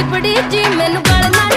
ਚਿਪੜੀ ਜੀ ਮੈਨੂੰ ਗਲ